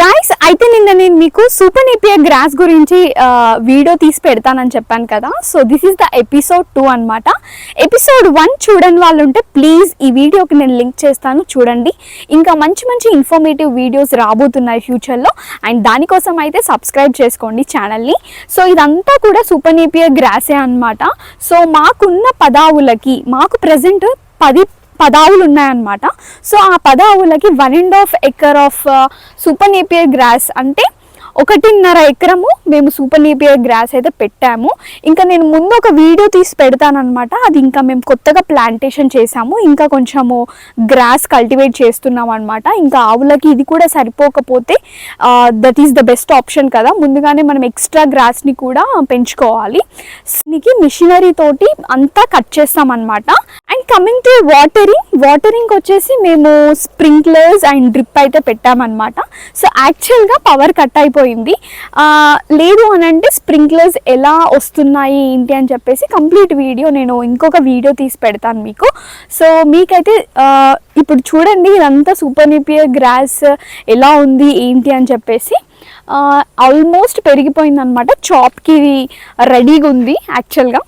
Guys అయితే నిన్న నేను మీకు సూపర్ నేపియర్ గ్రాస్ గురించి వీడియో తీసి పెడతానని చెప్పాను కదా. So this is the episode two అన్నమాట. ఎపిసోడ్ వన్ చూడని వాళ్ళు ఉంటే ప్లీజ్ ఈ వీడియోకి నేను లింక్ చేస్తాను చూడండి. ఇంకా మంచి మంచి ఇన్ఫర్మేటివ్ వీడియోస్ రాబోతున్నాయి ఫ్యూచర్లో అండ్ దానికోసం అయితే సబ్స్క్రైబ్ చేసుకోండి ఛానల్ని సో ఇదంతా కూడా సూపర్ నేపియర్ గ్రాసే అన్నమాట. సో మాకున్న పదావులకి మాకు ప్రజెంట్ పది పదావులు ఉన్నాయన్నమాట సో ఆ పదావులకి one and half acre of super Napier grass అంటే ఒకటిన్నర ఎకరము మేము సూపర్ నేపియర్ గ్రాస్ అయితే పెట్టాము. ఇంకా నేను ముందు ఒక వీడియో తీసి పెడతానమాట అది ఇంకా మేము కొత్తగా ప్లాంటేషన్ చేసాము. ఇంకా కొంచెము గ్రాస్ కల్టివేట్ చేస్తున్నాం అనమాట ఇంకా ఆవులకి ఇది కూడా సరిపోకపోతే that is the best option కదా. ముందుగానే మనం ఎక్స్ట్రా గ్రాస్ని కూడా పెంచుకోవాలి. దీనికి మిషనరీ తోటి అంతా కట్ చేస్తామన్నమాట. కమింగ్ టు వాటరింగ్ వాటరింగ్ వచ్చేసి మేము స్ప్రింక్లర్స్ అండ్ డ్రిప్ అయితే పెట్టామన్నమాట. సో యాక్చువల్గా పవర్ కట్ అయిపోయింది. లేదు అని అంటే స్ప్రింక్లర్స్ ఎలా వస్తున్నాయి ఏంటి అని చెప్పేసి కంప్లీట్ వీడియో నేను ఇంకొక వీడియో తీసి పెడతాను మీకు. సో మీకైతే ఇప్పుడు చూడండి ఇదంతా సూపర్ నిపియర్ గ్రాస్ ఎలా ఉంది ఏంటి అని చెప్పేసి ఆల్మోస్ట్ పెరిగిపోయింది అనమాట చాప్కి రెడీగా ఉంది యాక్చువల్గా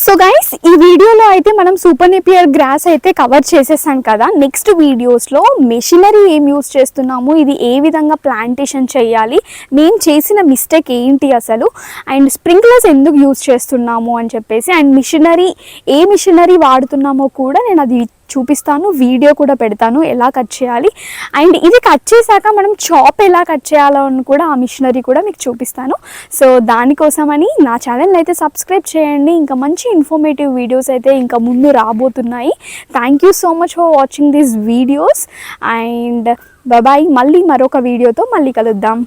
సో గైస్ ఈ వీడియోలో అయితే మనం సూపర్ నిపియర్ గ్రాస్ అయితే కవర్ చేసేసాం కదా. నెక్స్ట్ వీడియోస్లో మెషినరీ ఏం యూస్ చేస్తున్నాము? ఇది ఏ విధంగా ప్లాంటేషన్ చేయాలి? మేము చేసిన మిస్టేక్ ఏంటి అసలు? అండ్ స్ప్రింక్లర్స్ ఎందుకు యూస్ చేస్తున్నాము అని చెప్పేసి అండ్ మిషనరీ ఏ మిషనరీ వాడుతున్నామో కూడా నేను అది చూపిస్తాను వీడియో కూడా పెడతాను ఎలా కట్ చేయాలి. అండ్ ఇది కట్ చేశాక మనం చాప్ ఎలా కట్ చేయాలో అని కూడా ఆ మిషనరీ కూడా మీకు చూపిస్తాను. సో దానికోసమని నా ఛానల్ అయితే సబ్స్క్రైబ్ చేయండి. ఇంకా మంచి ఇన్ఫర్మేటివ్ వీడియోస్ అయితే ఇంకా ముందు రాబోతున్నాయి. Thank you so much for watching these videos and bye మళ్ళీ మరొక వీడియోతో మళ్ళీ కలుద్దాం.